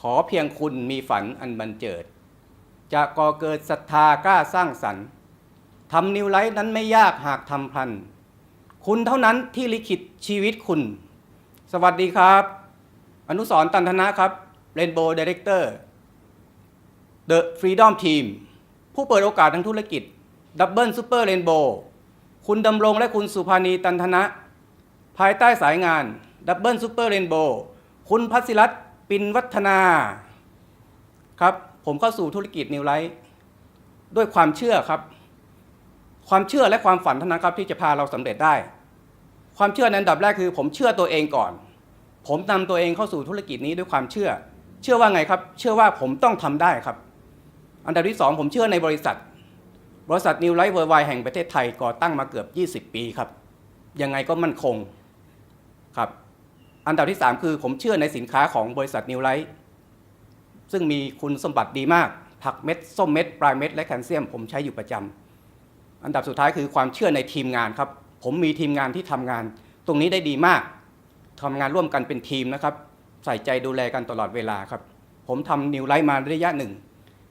ขอเพียงคุณมีฝันอันบันเจิด จะก่อเกิดศรัทธากล้าสร้างสรรค์ทำนิวไลท์นั้นไม่ยากหากทำพลัน คุณเท่านั้นที่ลิขิตชีวิตคุณ สวัสดีครับ อนุสรตันธนะครับ Rainbow Director The Freedom Team ผู้เปิดโอกาสทางธุรกิจ Double Super Rainbow คุณดำรงและคุณสุภานีตันธนะ ภายใต้สายงาน Double Super Rainbow คุณพัศิรัตน์ ปินวัฒนาครับ ผมเข้าสู่ธุรกิจนิวไลท์ด้วยความเชื่อครับ ความเชื่อและความฝันเท่านั้นครับที่จะพาเราสำเร็จได้ ความเชื่อในอันดับแรกคือ ผมเชื่อตัวเองก่อน ผมนำตัวเองเข้าสู่ธุรกิจนี้ด้วยความเชื่อ เชื่อว่าไงครับ เชื่อว่าผมต้องทำได้ครับ อันดับที่สองผมเชื่อในบริษัท บริษัทนิวไลท์เวิร์ไวแห่งประเทศไทยก่อตั้งมาเกือบ 20 ปีครับ ยังไงก็มั่นคงครับ อันดับที่ 3 คือผมเชื่อในสินค้าของบริษัทนิวไลท์ซึ่งมีคุณสมบัติดีมาก ผักเม็ด ส้มเม็ด ปลายเม็ด และแคลเซียม ผมใช้อยู่ประจำอันดับสุดท้ายคือความเชื่อในทีมงานครับ ผมมีทีมงานที่ทำงาน ตรงนี้ได้ดีมากทำงานร่วมกันเป็นทีมนะครับ ใส่ใจดูแลกันตลอดเวลาครับ ผมทำนิวไลท์มาระยะหนึ่ง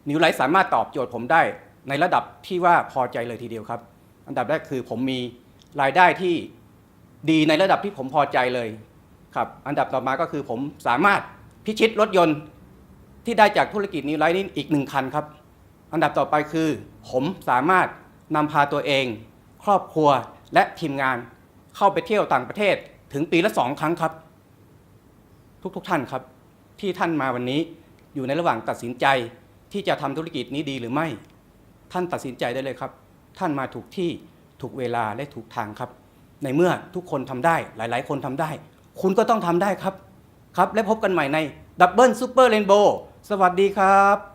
นิวไลท์สามารถตอบโจทย์ผมได้ในระดับที่ว่าพอใจเลยทีเดียวครับ อันดับแรกคือผมมีรายได้ที่ดีในระดับที่ผมพอใจเลย ครับอันดับต่อมาก็คือผมสามารถพิชิตรถยนต์ที่ได้จากธุรกิจนิวไลท์นี้อีกหนึ่งคันครับ อันดับต่อไปคือ ผมสามารถนำพาตัวเอง ครอบครัวและทีมงานเข้าไปเที่ยวต่างประเทศถึงปีละสองครั้งครับ ทุกๆทท่านครับ ที่ท่านมาวันนี้อยู่ในระหว่างตัดสินใจที่จะทำธุรกิจนี้ดีหรือไม่ ท่านตัดสินใจได้เลยครับ ท่านมาถูกที่ถูกเวลาและถูกทางครับ ในเมื่อทุกคนทำได้หลาย ๆ คนทำได้ คุณก็ต้องทำได้ครับครับ และพบกันใหม่ในดับเบิลซูเปอร์เรนโบว์สวัสดีครับ